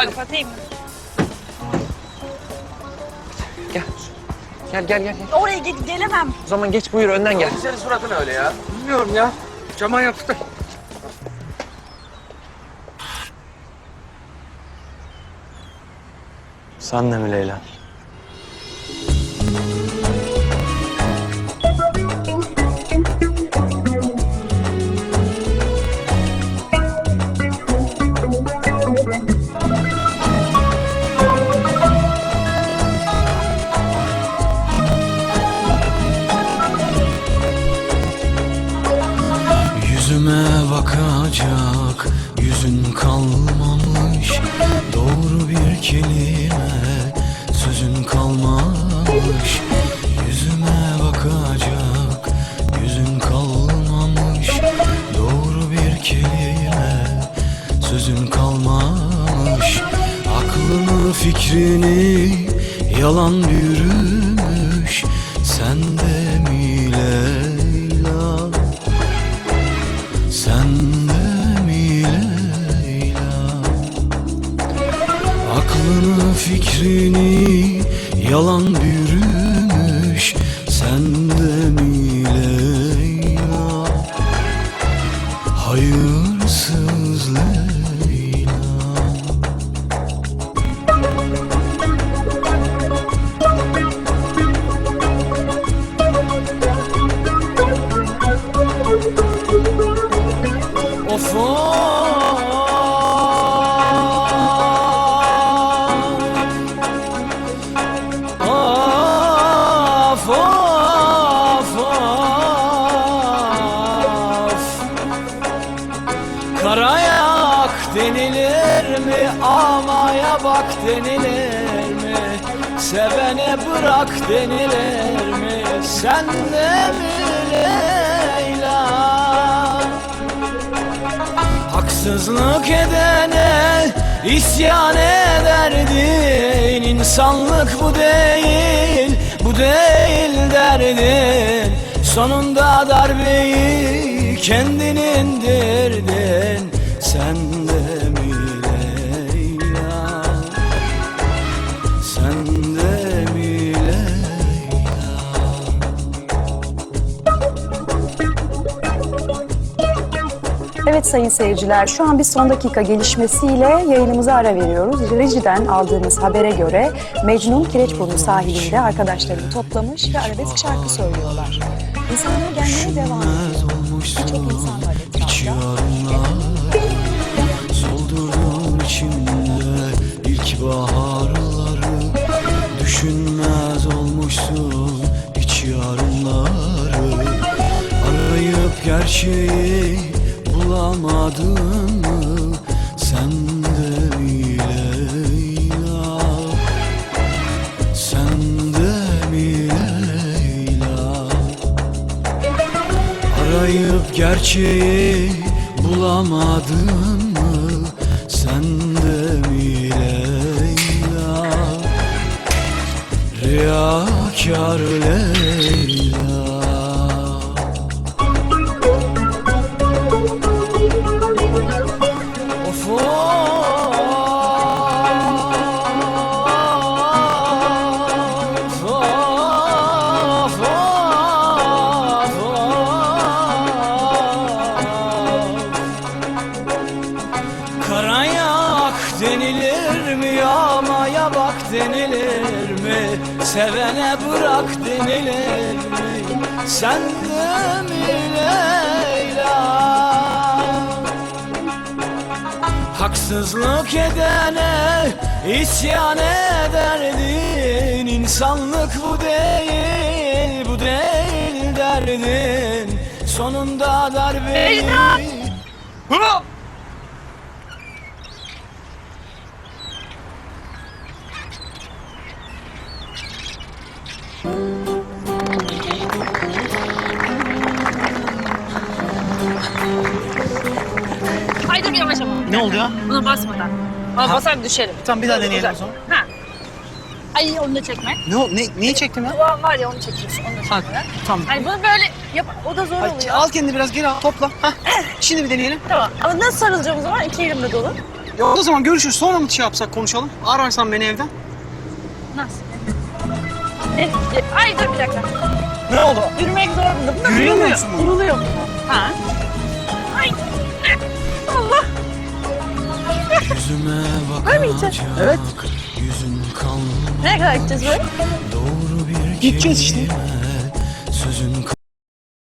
Hadi. Kapatayım mı? Gel. Gel gel gel. gel. Oraya ge- gelemem. O zaman geç buyur önden gel. Senin suratın öyle ya. Bilmiyorum ya. Cama yaptı. Sen de mi Leyla? Yüzüme bakacak yüzün kalmamış. Doğru bir kelime sözün kalmamış. Yüzüme bakacak yüzün kalmamış. Doğru bir kelime sözün kalmamış. Aklını fikrini yalan bürümüş Sen sen mi Leyla? Aklını fikrini yalan bürümüş Sen denilir mi amaya bak denilir mi? Sevene bırak denilir mi? Sen de mi Leyla Haksızlık edene isyan ederdin. İnsanlık bu değil, bu değil derdin. Sonunda darbeyi kendin indirdin. Sen de mi Leyla? Sen Evet sayın seyirciler, şu an bir son dakika gelişmesiyle yayınımıza ara veriyoruz. Rejiden aldığımız habere göre Mecnun Kireçburnu sahilinde arkadaşlarını toplamış ve arabesk şarkı söylüyorlar. İnsanlar gelmeye devam ediyor. Birçok insan var etrafta. Soldurdum içimde ilk baharları Düşünmez olmuşsun hiç yarınları Arayıp gerçeği bulamadın mı? Sen de mi Leyla Sen de mi Leyla Arayıp gerçeği bulamadın mı? Sen de mi Leyla Riyakar Leyla denilir mi yağmaya bak denilir mi? Sevene bırak denilir mi? Sen de mi Leyla? Haksızlık edene isyan ederdin. İnsanlık bu değil, bu değil derdin. Sonunda darbeyi Hop! Ay dur yavaş ama. Ne oldu ya? Buna basmadan. Ama basar düşerim. Tamam bir daha deneyelim Güzel. o zaman. Ha. Ay onu da çekme. Ne, o- ne, niye çektim ya? Duvan var ya onu çekiyorsun. Onu da Ha, çekme. tamam. Hani bunu böyle yap. O da zor Ay, oluyor. al kendini biraz geri al, topla. Hah. Şimdi bir deneyelim. Tamam. Ama nasıl sarılacağım o zaman? İki elimde dolu. Ya o zaman görüşürüz. Sonra mı şey yapsak konuşalım? Ararsan beni evden. Nasıl? Ne? Ay dur bir dakika. Ne oldu? Yürümek zorunda. Bunlar Yürüyemiyor duruluyor. musun bunu? Duruluyor. Ha? Ay. Allah. Yüzüme gideceğiz? Evet. Yüzün kanlı Nereye kadar gideceğiz böyle? doğru bir Gideceğiz işte. kelime Sözün